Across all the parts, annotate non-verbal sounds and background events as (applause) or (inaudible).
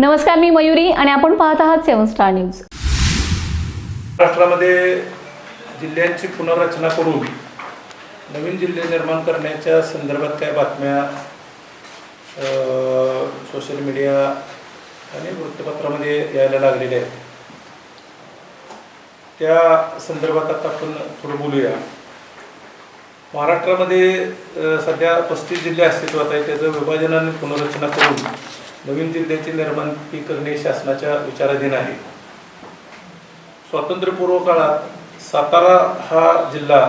नमस्कार मी मयुरी आणि आपण पाहत आहात सेवन स्टार न्यूज. महाराष्ट्रामध्ये जिल्ह्यांची पुनर्रचना करून नवीन जिल्हे निर्माण करण्याच्या संदर्भात काय बातम्या सोशल मीडिया आणि वृत्तपत्रामध्ये यायला लागलेल्या आहेत. त्या संदर्भात आता आपण थोडं बोलूया. महाराष्ट्रामध्ये सध्या पस्तीस जिल्हे अस्तित्वात आहे त्याचं विभाजन आणि पुनर्रचना करून नवीन जिल्ह्याची निर्माणी करणे शासनाच्या विचाराधीन आहे. स्वातंत्र्यपूर्व काळात सातारा हा जिल्हा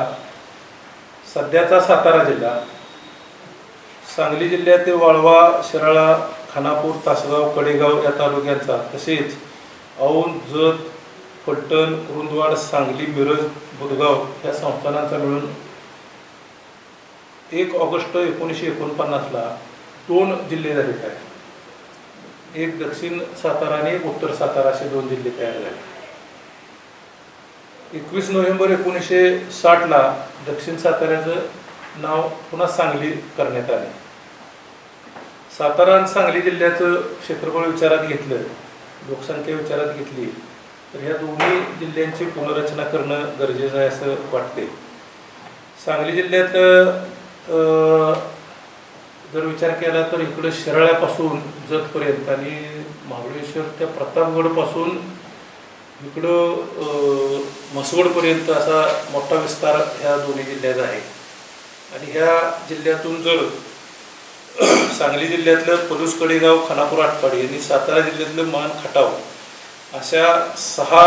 सध्याचा सातारा जिल्हा सांगली जिल्ह्यातील वाळवा शिराळा खानापूर तासगाव कडेगाव या तालुक्यांचा तसेच औंध जत फलटण कुरुंदवाड सांगली मिरज बुधगाव या संस्थानांचा मिळून एक ऑगस्ट एकोणीसशे एकोणपन्नासला दोन जिल्हे झाले आहेत. एक दक्षिण सातारा आणि एक उत्तर सातारा असे दोन जिल्हे तयार झाले. एकवीस नोव्हेंबर एकोणीसशे साठला दक्षिण साताऱ्याचं नाव पुन्हा सांगली करण्यात आले. सातारा आणि सांगली जिल्ह्याचं क्षेत्रफळ विचारात घेतलं लोकसंख्या विचारात घेतली तर ह्या दोन्ही जिल्ह्यांची पुनर्रचना करणं गरजेचं आहे असं वाटते सांगली जिल्ह्यात अं, जर विचार केला तर इकडं शिराळ्यापासून जतपर्यंत आणि महाबळेश्वर त्या प्रतापगडपासून इकडं म्हसवडपर्यंत असा मोठा विस्तार ह्या दोन्ही जिल्ह्यात आहे. आणि ह्या जिल्ह्यातून जर (clears throat) सांगली जिल्ह्यातलं पलूस कडेगाव खानापूर आटपाडी आणि सातारा जिल्ह्यातलं मान खटाव अशा सहा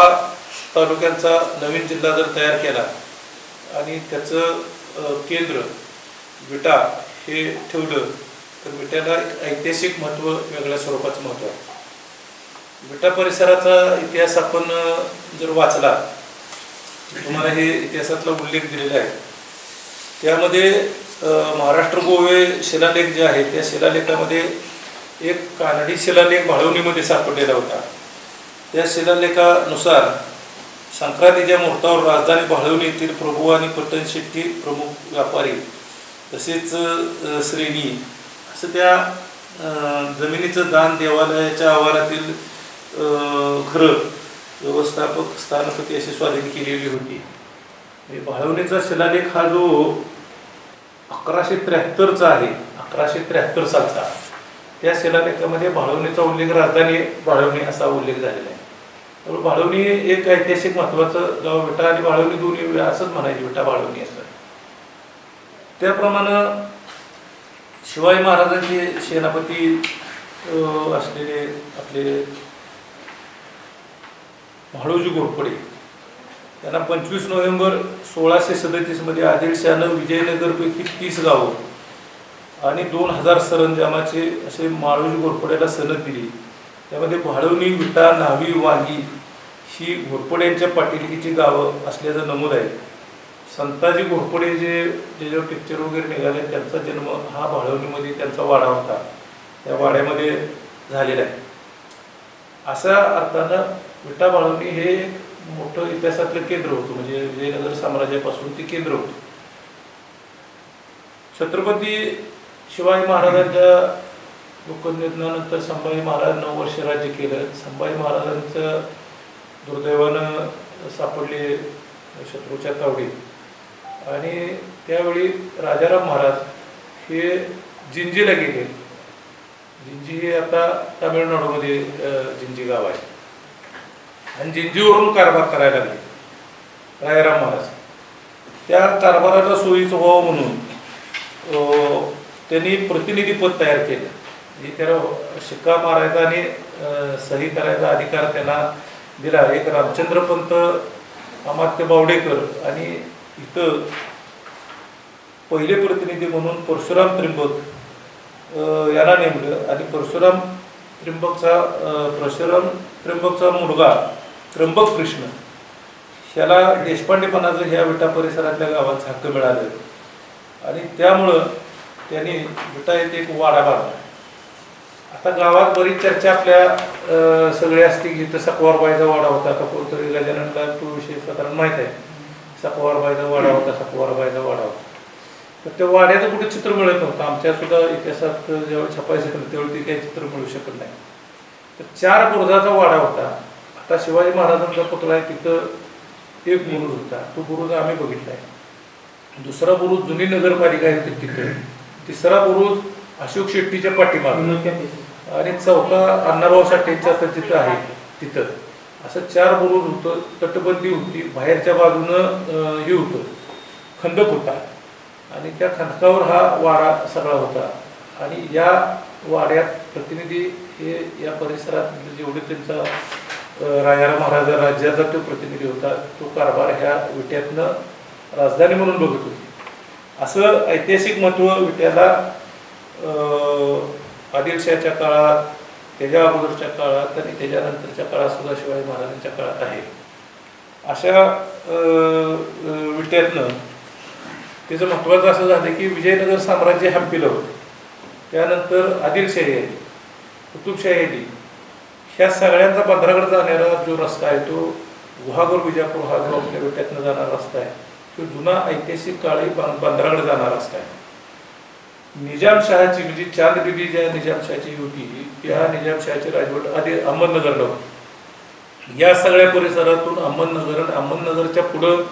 तालुक्यांचा नवीन जिल्हा जर तयार केला आणि त्याचं केंद्र विटा हे ठेवलं तर विट्याला एक ऐतिहासिक महत्त्व वेगळ्या स्वरूपाचं महत्त्व आहे. विटा परिसराचा इतिहास आपण जर वाचला तुम्हाला हे इतिहासातला उल्लेख दिलेला आहे. त्यामध्ये महाराष्ट्र गोवे शिलालेख जे आहे त्या शिलालेखामध्ये एक कानडी शिलालेख भाळवणीमध्ये सापडलेला होता. त्या शिलालेखानुसार संक्रांतीच्या मुहूर्तावर राजधानी भाळवणी येथील प्रभू आणि पट्टण शेट्टी प्रमुख व्यापारी तसेच श्रेणी. असं त्या जमिनीचं दान देवालयाच्या आवारातील खरं व्यवस्थापक स्थानपती अशी स्वाधीन केलेली होती. बाळवणीचा भाळवणीचा शिलालेख हा जो अकराशे त्र्याहत्तरचा आहे अकराशे त्र्याहत्तर सालचा त्या शिलालेखामध्ये भाळवणीचा उल्लेख राजधानी भाळवणी असा उल्लेख झालेला आहे. त्यामुळे भाळवणी एक ऐतिहासिक महत्त्वाचं गाव विटा आणि भाळवणी दोन्ही असंच म्हणायची विटा भाळवणी असं. त्याप्रमाणे शिवाजी महाराजांचे सेनापती असलेले आपले म्हाळूजी घोरपडे त्यांना पंचवीस नोव्हेंबर सोळाशे सदतीसमध्ये आदिलशहानं विजयनगरपैकी तीस गावं आणि दोन हजार सरंजामाचे असे माळोजी घोरपड्याला सनद दिली. त्यामध्ये भाळवणी विटा न्हावी वांगी ही घोरपड्यांच्या पाटीलकीची गावं असल्याचं नमूद आहे. संताजी घोरपडे जे ज्याच्यावर पिक्चर वगैरे निघाले त्यांचा जन्म हा भाळवणीमध्ये त्यांचा वाडा होता. त्या वाड्यामध्ये झालेला आहे. अशा अर्थानं विटा भाळवणी हे एक मोठं इतिहासातलं केंद्र होतं. म्हणजे विजयनगर साम्राज्यापासून ते केंद्र होतं. छत्रपती शिवाजी महाराजांच्या लोकनिधनानंतर संभाजी महाराज नऊ वर्ष राज्य केलं. संभाजी महाराजांचं दुर्दैवानं सापडले शत्रूच्या तावडीत. आणि त्यावेळी राजाराम महाराज हे जिंजीला गेले. जिंजी हे आता तामिळनाडूमध्ये जिंजी गाव आहे. आणि जिंजीवरून कारभार करायला लागले. राजाराम महाराज. त्या कारभाराला सोयीचं व्हावं म्हणून त्यांनी प्रतिनिधीपद तयार केलं. म्हणजे त्याला शिक्का मारायचा आणि सही करायचा अधिकार त्यांना दिला. एक रामचंद्रपंत अमात्य बावडेकर आणि इथं पहिले प्रतिनिधी म्हणून परशुराम त्रिंबक यांना याला नेमलं आणि परशुराम त्रिंबकचा परशुराम त्रिंबकचा मुलगा त्र्यंबक कृष्ण ह्याला देशपांडेपणाचं ह्या विटा परिसरातल्या गावात हक्क मिळालं. आणि त्यामुळं त्यांनी विटा येथे एक वाडा बांधला. आता गावात बरीच चर्चा आपल्या सगळ्या असते की इथं सकवारबाईचा वाडा होता का कोणतरी गजाननला तो विषय साधारण माहीत आहे. सकवारबाईचा वाडा होता सकवारबाईचा वाडा होता. तर त्या वाड्याचं कुठे चित्र मिळत नव्हतं. आमच्या सुद्धा इतिहासात जेव्हा छपायचं त्यावेळी ते काही चित्र मिळू शकत नाही. तर चार बुरुजाचा वाडा होता. आता शिवाजी महाराजांचा पुतळा आहे तिथं एक बुरुज होता. तो बुरुज आम्ही बघितलाय. दुसरा बुरुज जुनी नगरपालिका आहे ति- तिथं तिसरा बुरुज अशोक शेट्टीच्या पाठीमागे. आणि चौथा अण्णाभाऊ साठेंच्या आता तिथं आहे तिथं. असं चार बुरुज होतं तटबंदी होती बाहेरच्या बाजूनं हे होतं खंदक होता. आणि त्या खंदकावर हा वाडा सगळा होता. आणि या वाड्यात प्रतिनिधी हे या परिसरात जेवढे त्यांचा राजाराम महाराजा राज्याचा तो प्रतिनिधी होता तो कारभार ह्या विट्यातनं राजधानी म्हणून बघत होती. असं ऐतिहासिक महत्त्व विट्याला अं, काळात त्याच्या अगोदरच्या काळात आणि त्याच्यानंतरच्या काळात सुद्धा शिवाजी महाराजांच्या काळात आहे. अशा अं, विट्यातनं त्याचं महत्त्वाचं असं झालं की विजयनगर साम्राज्य हंपिलं होतं त्यानंतर आदिलशाही आली कुतुबशाही आली. ह्या सगळ्यांचा पंधराकडे जाणारा जो रस्ता आहे तो गुहागर विजापूर हा जो आपल्या विट्यातनं जाणारा रस्ता आहे तो जुना ऐतिहासिक काळी बं- बंदराकडे जाणारा रस्ता आहे. निजामशहाची म्हणजे चांदबिबी ज्या निजामशहाची होती त्या निजामशहाची राजवट आधी अहमदनगरला होती. या सगळ्या परिसरातून अहमदनगर आणि अहमदनगरच्या पुढं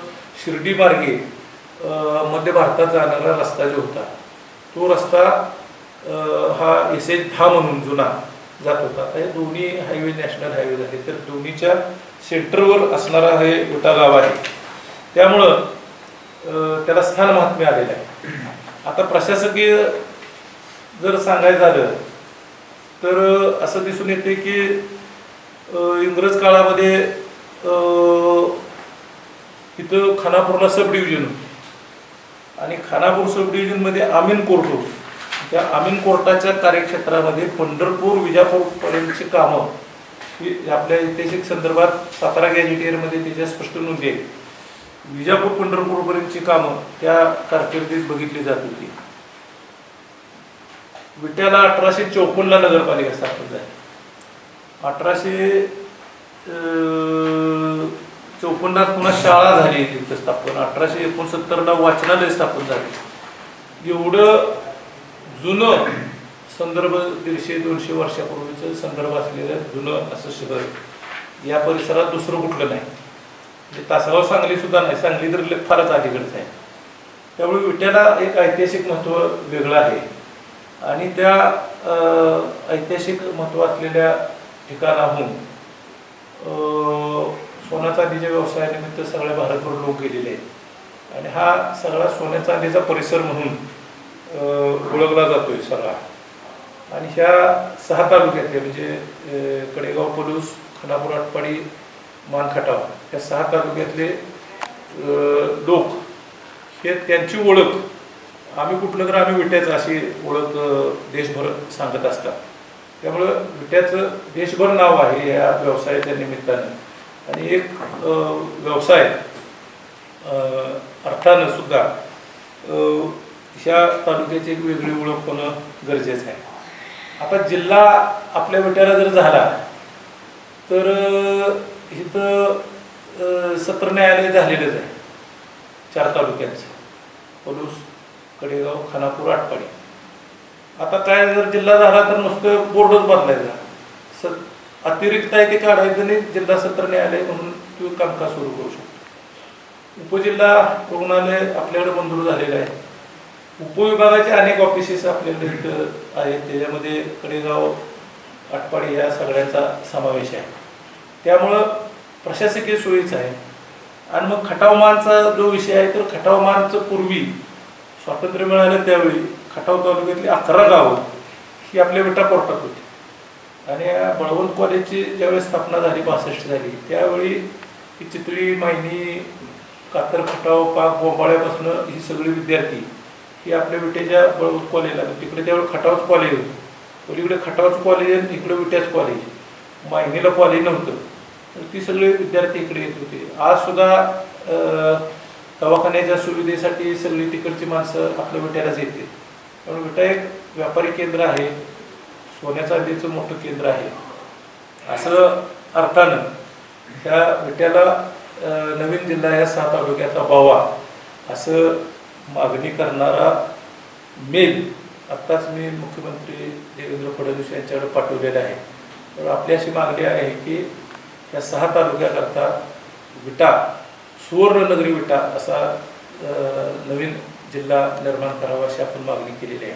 शिर्डी मार्गे मध्य भारतात जाणारा रस्ता जो होता तो रस्ता हा एस एच दहा म्हणून जुना जात होता. हे दोन्ही हायवे नॅशनल हायवे झाले. तर दोन्हीच्या सेंटरवर असणारा हे विटा गाव आहे. त्यामुळं त्याला स्थान महात्म्य आलेलं आहे. आता प्रशासकीय जर सांगायचं झालं तर असं दिसून येते की इंग्रज काळामध्ये इथं खानापूरला सब डिव्हिजन होती. आणि खानापूर सब डिव्हिजनमध्ये आमीन कोर्ट होतं. त्या आमीन कोर्टाच्या कार्यक्षेत्रामध्ये पंढरपूर विजापूर पर्यंतची कामं ही आपल्या ऐतिहासिक संदर्भात सातारा गॅजेटियरमध्ये त्याच्या स्पष्ट नोंदी आहे विजापूर पंढरपूरपर्यंतची कामं त्या कारकिर्दीत बघितली जात होती. विट्याला अठराशे चौपन्नला नगरपालिका स्थापन झाली. अठराशे चौपन्नात पुन्हा शाळा झाली तिथं स्थापन. अठराशे एकोणसत्तरला वाचनालय स्थापन झाले. एवढं जुनं संदर्भ दीडशे दोनशे वर्षापूर्वीचं संदर्भ असलेलं जुनं असं शहर या परिसरात दुसरं कुठलं नाही. म्हणजे तासगाव सांगली सुद्धा नाही सांगली तर फारच अलीकडचं आहे. त्यामुळे विट्याला एक ऐतिहासिक महत्त्व वेगळं आहे. आणि त्या ऐतिहासिक महत्त्व असलेल्या ठिकाणाहून सोन्या चांदीच्या व्यवसायानिमित्त सगळ्या भारतभर लोक गेलेले आहेत. आणि हा सगळा सोन्या चांदीचा परिसर म्हणून ओळखला ओळखला जातोय सगळा. आणि ह्या सहा तालुक्यातले म्हणजे कडेगाव पलूस खानापूर आटपाडी मानखटाव. या सहा तालुक्यातले लोक हे त्यांची ओळख. आम्ही कुठलं तर आम्ही विट्याचं अशी ओळख देशभर सांगत असतात. त्यामुळं विट्याचं देशभर नाव आहे या व्यवसायाच्या निमित्तानं. आणि एक व्यवसाय अर्थानं सुद्धा ह्या तालुक्याची एक वेगळी ओळख होणं गरजेचं आहे. आता जिल्हा आपल्या विट्याला जर झाला तर इथं सत्र न्यायालय झालेलंच आहे. चार तालुक्यांचं. पलूस कडेगाव खानापूर आटपाडी. आता काय जर जिल्हा झाला तर नुसतं बोर्डच बदलायचा. स अतिरिक्त आहे ते काढायचं नाही जिल्हा सत्र न्यायालय म्हणून तो कामकाज सुरू करू शकतो. उपजिल्हा रुग्णालय आपल्याकडे मंजूर झालेलं आहे. उपविभागाचे अनेक ऑफिसेस आपल्याकडे इथं आहेत. त्याच्यामध्ये कडेगाव आटपाडी या सगळ्यांचा समावेश आहे. त्यामुळं प्रशासकीय सोयीचं आहे. आणि मग खटावमानचा जो विषय आहे तर खटावमानचं पूर्वी स्वातंत्र्य मिळालं त्यावेळी खटाव तालुक्यातली अकरा गावं ही आपल्या विटा कोर्टात होती. आणि बळवंत कॉलेजची ज्यावेळी स्थापना झाली बासष्ट झाली त्यावेळी ही चितळी मायनी कातर खटाव पाक गोंबाळ्यापासून ही सगळी विद्यार्थी ही आपल्या विटेच्या बळवंत कॉलेजला तिकडे त्यावेळी खटावच कॉलेज होतं. पलीकडे खटावच कॉलेज आणि इकडे विट्याच कॉलेज. माहिनीला कॉलेज नव्हतं. ती सगळे विद्यार्थी इकडे येत होते. आज सुद्धा दवाखान्याच्या सुविधेसाठी सगळी तिकडची माणसं आपल्या विट्यालाच येते. त्यामुळे विटा एक व्यापारी केंद्र आहे. सोन्या चांदीचं मोठं केंद्र आहे. असं अर्थानं ह्या विट्याला नवीन जिल्हा या सहा तालुक्याचा व्हावा असं मागणी करणारा मेल आत्ताच मी मुख्यमंत्री देवेंद्र फडणवीस यांच्याकडे पाठवलेला आहे. तर आपली अशी मागणी आहे की या सहा तालुक्याकरता विटा सुवर्णनगरी विटा असा नवीन जिल्हा निर्माण करावा अशी आपण मागणी केलेली आहे.